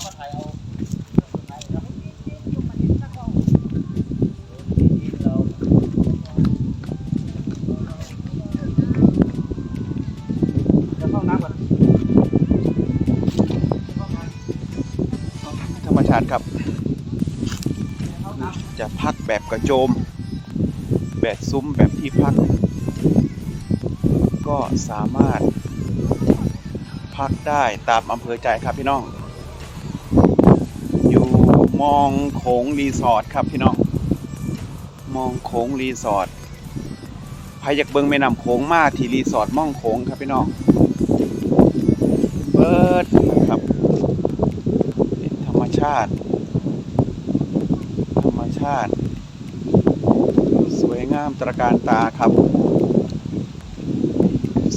ธรรมชาติครับ จะพักแบบกระโจม แบบซุ้มแบบที่พัก ก็สามารถพักได้ตามอำเภอใจครับพี่น้อง มองโขงรีสอร์ทครับพี่น้อง มองโขงรีสอร์ทใครอยากเบิงแม่น้ำโขงมาที่รีสอร์ทมองโขงครับพี่น้อง เบิดครับธรรมชาติ ธรรมชาติ สวยงามตระการตาครับ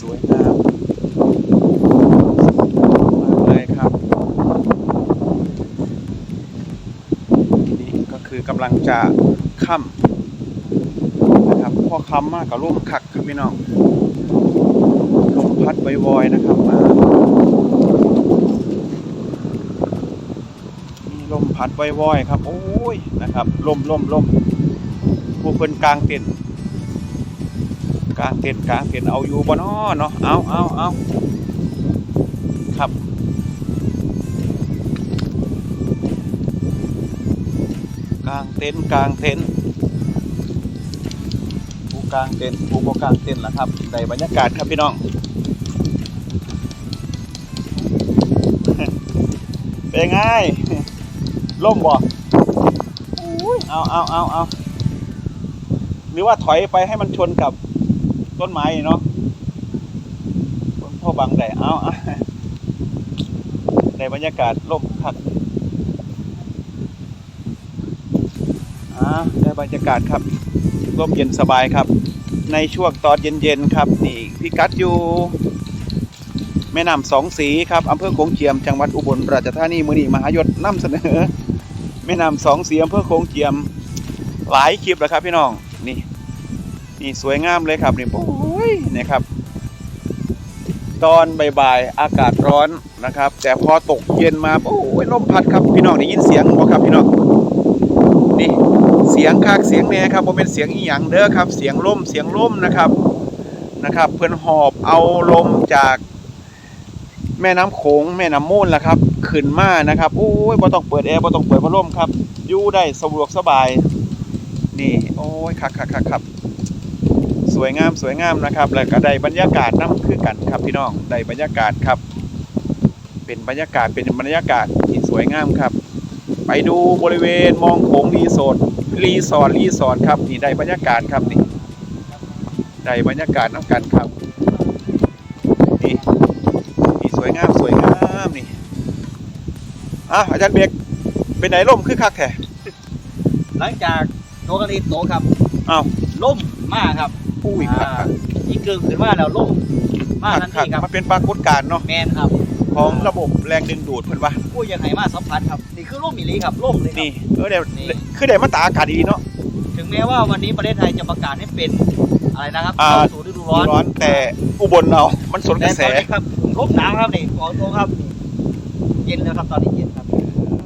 สวยงามากเลยครับ นี่ กำลังจะค่ำนะครับพอค่ำมากกับร่มคักครับพี่น้องลมพัดวอยๆนะครับมามีลมพัดวอยๆครับ โอ้ยนะครับลมลมลมผู้เพิ่นกลางเต็นกลางเต็นกลางเต็นเอาอยู่บ่น้อเนาะเอาเอาเอาครับางเต็นท์กลางเต็นท์ผู้กลางเต็นท์ผู้บ่กลางเต็นท์ล่ะครับในบรรยากาศครับพี่น้องเป็นไงล่มบ่อุ้ยเอาเอาเอาเอาหรือว่าถอยไปให้มันชนกับต้นไม้เนาะต้นพ่อบังได้เอาเอาในบรรยากาศล่มคัก ได้บรรยากาศครับร่มเย็นสบายครับ ในช่วงตอนเย็นๆครับ นี่พิกัดอยู่แม่น้ำสองสีครับอำเภอโขงเจียมจังหวัดอุบลราชธานีมือนีมหายศนำเสนอ แม่น้ำสองสีอำเภอโขงเจียม หลายคลิปแล้วครับพี่น้องนี่นี่สวยงามเลยครับนี่โอ้ยนี่ครับ ตอนบ่ายๆอากาศร้อนนะครับ แต่พอตกเย็นมาโอ้ยลมพัดครับพี่น้องได้ยินเสียงบ่ครับพี่น้องนี่ เสียงคากเสียงแหน่ครับผมเป็นเสียงอีหยังเด้อครับ เสียงลมเสียงลมนะครับนะครับ เพื่อนหอบเอาลมจากแม่น้ำโขงแม่น้ำมูลล่ะครับขึ้นมานะครับโอ้ยบ่ต้องเปิดแอร์บ่ต้องเปิดพัดลมครับอยู่ได้สะดวกสบาย นี่โอ้ยคักคักคักครับสวยงามสวยงามนะครับ แล้วก็ได้บรรยากาศน้ำคือกันครับพี่น้องได้บรรยากาศครับ เป็นบรรยากาศเป็นบรรยากาศที่สวยงามครับ ไปดูบริเวณมองโขงรีสอร์ทรีสอร์ทรีสอร์ทครับนี่ได้บรรยากาศครับนี่ได้บรรยากาศน้ำกันครับนี่นี่สวยงามสวยงามนี่อะอาจารย์เบกเป็นไหนร่มคือคักแท้หลังจากโตกะลีโตครับอ้าวล่มมากครับอุ้ยคักคักอีกเกินขึ้นมาแล้วล่มมากคัทักนคัทีกครับมันเป็นปรากฏการณ์เนาะแมนครับ ของระบบแรงดึงดูดเพิ่นว่าผู้ยังไงมาสัมผัสครับนี่คือล่มอีหลีครับล่มเลยครับ นี่เออเดี๋ยวนี่ คือได้มาตากอากาศดีเนาะ ถึงแม้ว่าวันนี้ประเทศไทยจะประกาศให้เป็นอะไรนะครับอ่า เข้าสู่ฤดูร้อนร้อนแต่อุบลเรา มันสนกแต่ระแสตอนนี้ครับล่มหนาวครับนี่ขอโทษครับ เย็นแล้วครับตอนนี้เย็นครับ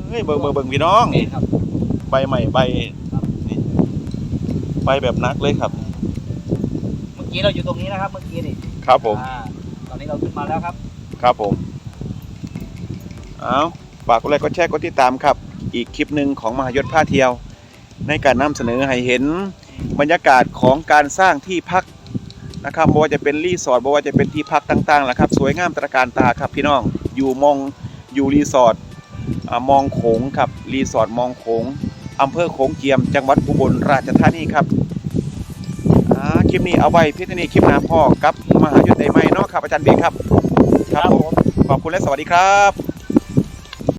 เฮ้ยเบิ่งเบิ่งเบิ่งพี่น้องแมนครับ ใบใหม่ใบครับ นี่ใบแบบนักเลยครับ เมื่อกี้เราอยู่ตรงนี้นะครับ เมื่อกี้นี่ครับผม อ่าตอนนี้เราขึ้นมาแล้วครับ ครับผม เอาฝากกดไลค์กดแชร์กดติดตามครับ อีกคลิปหนึ่งของมหายศผ้าเที่ยว ในการนำเสนอให้เห็นบรรยากาศของการสร้างที่พักนะครับบ่ว่าจะเป็นรีสอร์ทบ่ว่าจะเป็นที่พักต่างๆแหละครับ สวยงามตระการตาครับพี่น้องอยู่มองอยู่รีสอร์ทมองโขงครับรีสอร์ทมองโขงอำเภอโขงเจียม จังหวัดอุบลราชธานีครับอ่าคลิปนี้เอาไว้พียงเท่านี้คลิปน้าพ่อกับมหายศได้ไหมเนาะครับอาจารย์เบกครับ ครับผมขอบคุณและสวัสดีครับ